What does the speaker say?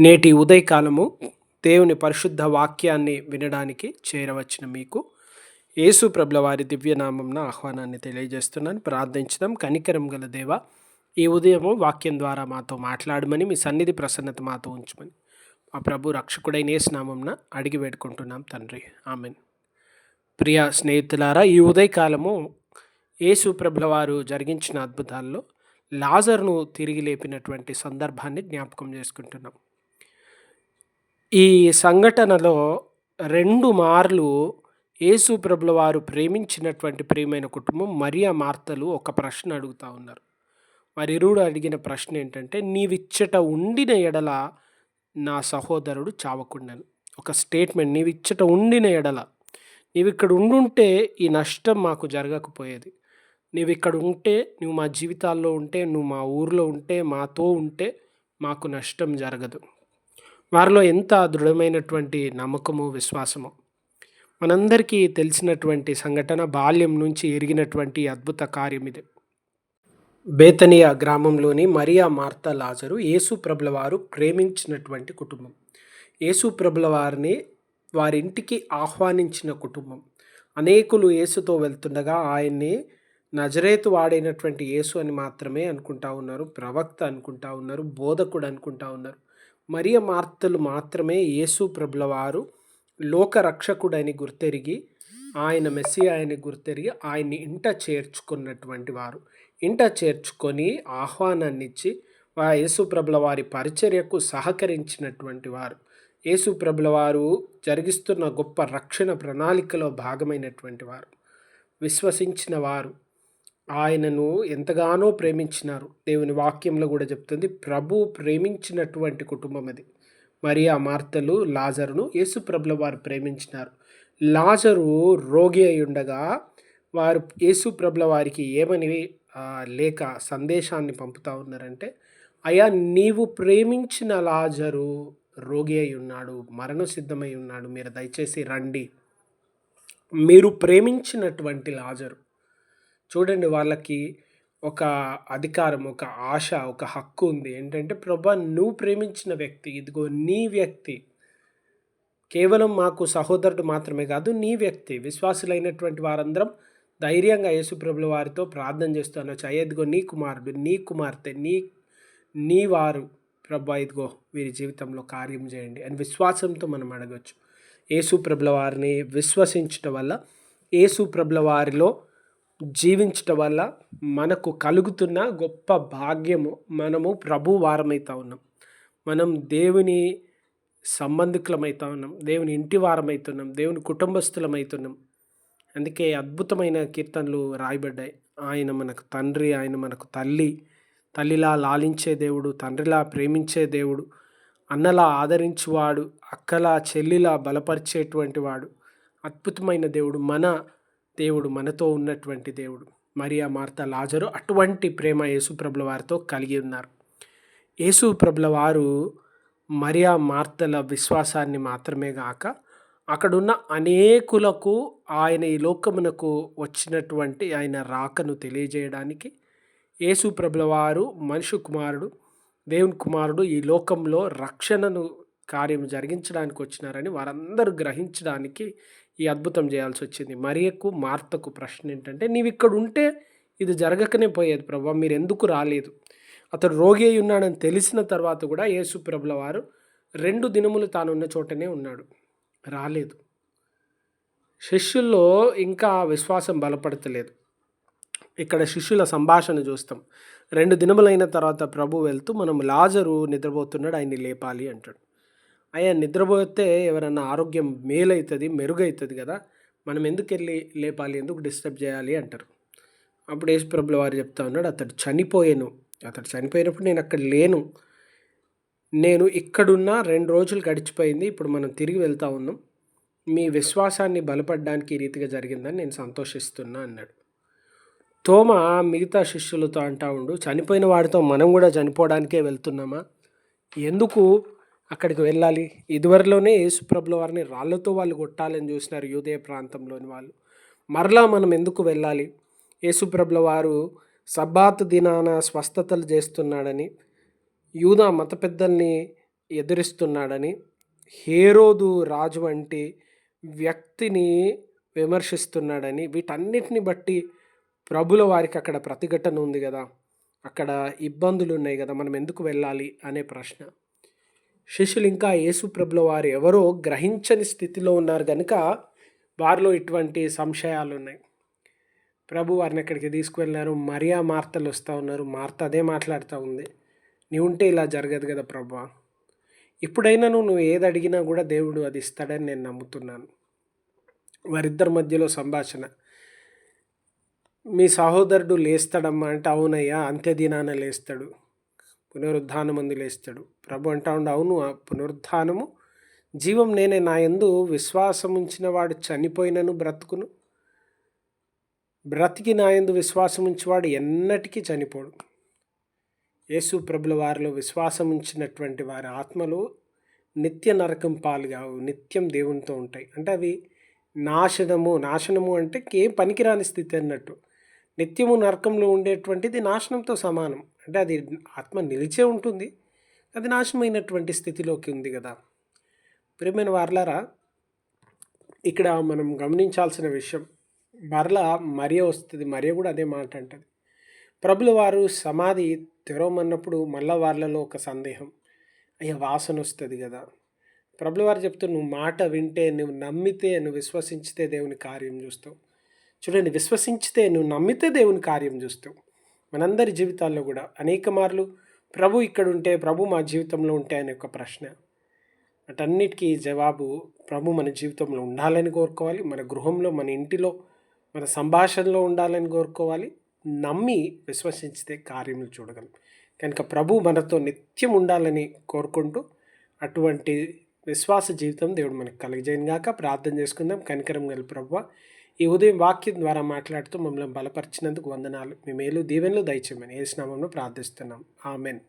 నేటి ఉదయకాలము దేవుని పరిశుద్ధ వాక్యాన్ని వినడానికి చేరవచ్చిన మీకు. యేసు ప్రభుల వారి దివ్యనామంన ఆహ్వానాన్ని తెలియజేస్తున్నాను. ప్రార్థించడం కనికరం గల దేవ ఈ ఉదయము వాక్యం ద్వారా మాతో మాట్లాడమని మీ సన్నిధి ప్రసన్నత మాతో ఉంచమని. మా ప్రభు రక్షకుడైన యేసునామంన అడిగి వేడుకుంటున్నాం తండ్రి. ఆమెన్. ప్రియ స్నేహితులారా ఈ ఉదయకాలము యేసు ప్రభుల వారు జరిగించిన అద్భుతాల్లో లాజర్ను తిరిగి లేపినటువంటి సందర్భాన్ని జ్ఞాపకం చేసుకుంటున్నాం. ఈ సంఘటనలో రెండు మార్లు యేసు ప్రభుల వారు ప్రేమించినటువంటి ప్రియమైన కుటుంబం మరియా మార్తలు ఒక ప్రశ్న అడుగుతా ఉన్నారు. వారిరువురు అడిగిన ప్రశ్న ఏంటంటే నీవిచ్చట ఉండిన ఎడల నా సహోదరుడు చావకుండాను. ఒక స్టేట్మెంట్ నీవిచ్చట ఉండిన ఎడల నీవిక్కడ ఉండుంటే ఈ నష్టం మాకు జరగకపోయేది. నీవిక్కడ ఉంటే నువ్వు మా జీవితాల్లో ఉంటే నువ్వు మా ఊర్లో ఉంటే మాతో ఉంటే మాకు నష్టం జరగదు. వారిలో ఎంత దృఢమైనటువంటి నమ్మకము విశ్వాసము? మనందరికీ తెలిసినటువంటి సంఘటన బాల్యం నుంచి ఎరిగినటువంటి అద్భుత కార్యం ఇది. బేతనియా గ్రామంలోని మరియా మార్త లాజరు యేసు ప్రభుల వారు ప్రేమించినటువంటి కుటుంబం. యేసు ప్రభుల వారిని వారింటికి ఆహ్వానించిన కుటుంబం. అనేకులు యేసుతో వెళ్తుండగా ఆయన్ని నజరేతు వాడైనటువంటి యేసు అని మాత్రమే అనుకుంటా ఉన్నారు ప్రవక్త అనుకుంటా ఉన్నారు బోధకుడు అనుకుంటా ఉన్నారు. మరియ మార్తలు మాత్రమే యేసు ప్రభుల వారు గుర్తెరిగి ఆయన మెస్సి ఆయన గుర్తెరిగి ఆయన్ని ఇంట చేర్చుకున్నటువంటి వారు. ఇంట చేర్చుకొని ఆహ్వానాన్ని ఇచ్చి ఆ యేసు ప్రభుల వారి పరిచర్యకు సహకరించినటువంటి వారు. యేసు ప్రభుల వారు జరిగిస్తున్న గొప్ప రక్షణ ప్రణాళికలో భాగమైనటువంటి వారు. విశ్వసించిన వారు. ఆయనను ఎంతగానో ప్రేమించినారు. దేవుని వాక్యంలో కూడా చెప్తుంది ప్రభు ప్రేమించినటువంటి కుటుంబం అది. మరియా మార్తలు లాజరును యేసు ప్రభుల వారు ప్రేమించినారు. లాజరు రోగి అయి ఉండగా వారు యేసు ప్రభుల వారికి ఏమని లేక సందేశాన్ని పంపుతా ఉన్నారంటే అయ్యా నీవు ప్రేమించిన లాజరు రోగి అయి ఉన్నాడు మరణ సిద్ధమై ఉన్నాడు మీరు దయచేసి రండి. మీరు ప్రేమించినటువంటి లాజరు చూడండి వాళ్ళకి ఒక అధికారం ఒక ఆశ ఒక హక్కు ఉంది. ఏంటంటే ప్రభా నువ్వు ప్రేమించిన వ్యక్తి ఇదిగో నీ వ్యక్తి. కేవలం మాకు సహోదరుడు మాత్రమే కాదు నీ వ్యక్తి. విశ్వాసులైనటువంటి వారందరం ధైర్యంగా యేసుప్రభుల వారితో ప్రార్థన చేస్తూ అనొచ్చు అయ్యా ఇదిగో నీ కుమారుడు నీ కుమార్తె నీ నీ వారు. ప్రభా ఇదిగో వీరి జీవితంలో కార్యం చేయండి. అని విశ్వాసంతో మనం అడగచ్చు. యేసుప్రభుల వారిని విశ్వసించటం వల్ల యేసుప్రభుల వారిలో జీవించటం వల్ల మనకు కలుగుతున్న గొప్ప భాగ్యము మనము ప్రభు వారమవుతా ఉన్నాం. మనం దేవుని సంబంధికులమవుతా ఉన్నాం. దేవుని ఇంటి వారమవుతున్నాం దేవుని కుటుంబస్తులమవుతున్నాం అందుకే అద్భుతమైన కీర్తనలు రాయబడ్డాయి. ఆయన మనకు తండ్రి ఆయన మనకు తల్లి తల్లిలా లాలించే దేవుడు తండ్రిలా ప్రేమించే దేవుడు అన్నలా ఆదరించువాడు అక్కలా చెల్లిలా బలపరిచేటువంటి వాడు అద్భుతమైన దేవుడు మన దేవుడు మనతో ఉన్నటువంటి దేవుడు. మరియా మార్త లాజరు అటువంటి ప్రేమ యేసుప్రభుల వారితో కలిగి ఉన్నారు. యేసుప్రభుల వారు మరియా మార్తల విశ్వాసాన్ని మాత్రమే గాక అక్కడున్న అనేకులకు ఆయన ఈ లోకమునకు వచ్చినటువంటి ఆయన రాకను తెలియజేయడానికి యేసుప్రభుల వారు మనుషు కుమారుడు దేవుని కుమారుడు ఈ లోకంలో రక్షణను కార్యం జరిగించడానికి వచ్చినారని వారందరూ గ్రహించడానికి ఈ అద్భుతం చేయాల్సి వచ్చింది మరియకు మార్తకు ప్రశ్న ఏంటంటే నీవు ఇక్కడ ఉంటే ఇది జరగకనే పోయేది ప్రభా మీరు ఎందుకు రాలేదు? అతడు రోగి అయి ఉన్నాడని తెలిసిన తర్వాత కూడా యేసు ప్రభుల వారు రెండు దినములు తానున్న చోటనే ఉన్నాడు. రాలేదు. శిష్యుల్లో ఇంకా విశ్వాసం బలపడతలేదు. ఇక్కడ శిష్యుల సంభాషణ చూస్తాం. రెండు దినములైన తర్వాత ప్రభు వెళ్తూ మనం లాజరు నిద్రపోతున్నాడు ఆయన్ని లేపాలి అంటాడు. అయ్యా నిద్రపోతే ఎవరన్నా ఆరోగ్యం మేలవుతుంది మెరుగవుతుంది కదా మనం ఎందుకు వెళ్ళి లేపాలి ఎందుకు డిస్టర్బ్ చేయాలి అంటారు. అప్పుడు యేసు ప్రభుల వారు చెప్తా ఉన్నాడు అతడు చనిపోయాను. అతడు చనిపోయినప్పుడు నేను అక్కడ లేను. నేను ఇక్కడున్న రెండు రోజులు గడిచిపోయింది ఇప్పుడు మనం తిరిగి వెళ్తా ఉన్నాం. మీ విశ్వాసాన్ని బలపడడానికి ఈ రీతిగా జరిగిందని నేను సంతోషిస్తున్నా అన్నాడు. తోమ మిగతా శిష్యులతో అంటా ఉండు చనిపోయిన వాడితో మనం కూడా చనిపోవడానికే వెళ్తున్నామా? ఎందుకు అక్కడికి వెళ్ళాలి. ఇదివరలోనే యేసుప్రభుల వారిని రాళ్ళతో వాళ్ళు కొట్టాలని చూసినారు యూదయ ప్రాంతంలోని వాళ్ళు. మరలా మనం ఎందుకు వెళ్ళాలి? యేసుప్రభుల వారు సబ్బాత్ దినాన స్వస్థతలు చేస్తున్నాడని యూదా మత పెద్దల్ని ఎదురిస్తున్నాడని హేరోదు రాజు వంటి వ్యక్తిని విమర్శిస్తున్నాడని వీటన్నిటిని బట్టి ప్రభుల వారికి అక్కడ ప్రతిఘటన ఉంది కదా. అక్కడ ఇబ్బందులు ఉన్నాయి కదా. మనం ఎందుకు వెళ్ళాలి? అనే ప్రశ్న. శిష్యులు ఇంకా యేసుప్రభుల వారు ఎవరో గ్రహించని స్థితిలో ఉన్నారు కనుక వారిలో ఇటువంటి సంశయాలు ఉన్నాయి ప్రభు వారిని ఎక్కడికి తీసుకువెళ్ళినారు మరియా మార్తలు వస్తూ ఉన్నారు. మార్త అదే మాట్లాడుతూ ఉంది. నీ ఉంటే ఇలా జరగదు కదా ప్రభా. ఇప్పుడైనా నువ్వు ఏది అడిగినా కూడా దేవుడు అది ఇస్తాడని నేను నమ్ముతున్నాను. వారిద్దరి మధ్యలో సంభాషణ. మీ సహోదరుడు లేస్తాడమ్మా అంటే అవునయ్యా అంత్యదినాన లేస్తాడు. పునరుద్ధానం అందు లేస్తాడు. ప్రభు అంటా ఉండు అవును ఆ పునరుద్ధానము జీవం నేనే నా ఎందు విశ్వాసం ఉంచిన వాడు చనిపోయినను బ్రతుకును. బ్రతికి నా ఎందు విశ్వాసం ఉంచేవాడు ఎన్నటికీ చనిపోడు. యేసు ప్రభుల వారిలో విశ్వాసం ఉంచినటువంటి వారి ఆత్మలు నిత్య నరకం పాలుగా నిత్యం దేవునితో ఉంటాయి. అంటే అవి నాశనము నాశనము అంటే ఏం పనికిరాని స్థితి అన్నట్టు. నిత్యము నరకంలో ఉండేటువంటిది నాశనంతో సమానం. అంటే అది ఆత్మ నిలిచే ఉంటుంది. అది నాశనమైనటువంటి స్థితిలోకి ఉంది కదా. ప్రియమైన వార్లారా ఇక్కడ మనం గమనించాల్సిన విషయం మరల మరియ వస్తుంది. మరియ కూడా అదే మాట అంటది. ప్రభుల వారు సమాధి తెరవమన్నప్పుడు మళ్ళా వాళ్ళలో ఒక సందేహం. అయ్యా వాసన వస్తుంది కదా. ప్రభుల వారు చెప్తూ నువ్వు మాట వింటే నువ్వు నమ్మితే నువ్వు విశ్వసించితే దేవుని కార్యం చూస్తావు. చూడండి విశ్వసించితే నువ్వు నమ్మితే దేవుని కార్యం చూస్తావు. మనందరి జీవితాల్లో కూడా అనేక మార్లు ప్రభు ఇక్కడ ఉంటే ప్రభు మా జీవితంలో ఉంటే అనే ఒక ప్రశ్న. అటన్నిటికీ జవాబు ప్రభు మన జీవితంలో ఉండాలని కోరుకోవాలి మన గృహంలో మన ఇంటిలో మన సంభాషణలో ఉండాలని కోరుకోవాలి. నమ్మి విశ్వసించితే కార్యములు చూడగలం. కనుక ప్రభు మనతో నిత్యం ఉండాలని కోరుకుంటూ అటువంటి విశ్వాస జీవితం దేవుడు మనకు కలిగజేయను గాక ప్రార్థన చేసుకుందాం. కనికరం గల ప్రభు ఈ ఉదయం వాక్యం ద్వారా మాట్లాడుతూ మమ్మల్ని బలపరిచినందుకు వందనాలు. మీ మేలు దీవెనలు దయచేయమని ఏ స్నామంలో ప్రార్థిస్తున్నాం. ఆమెన్.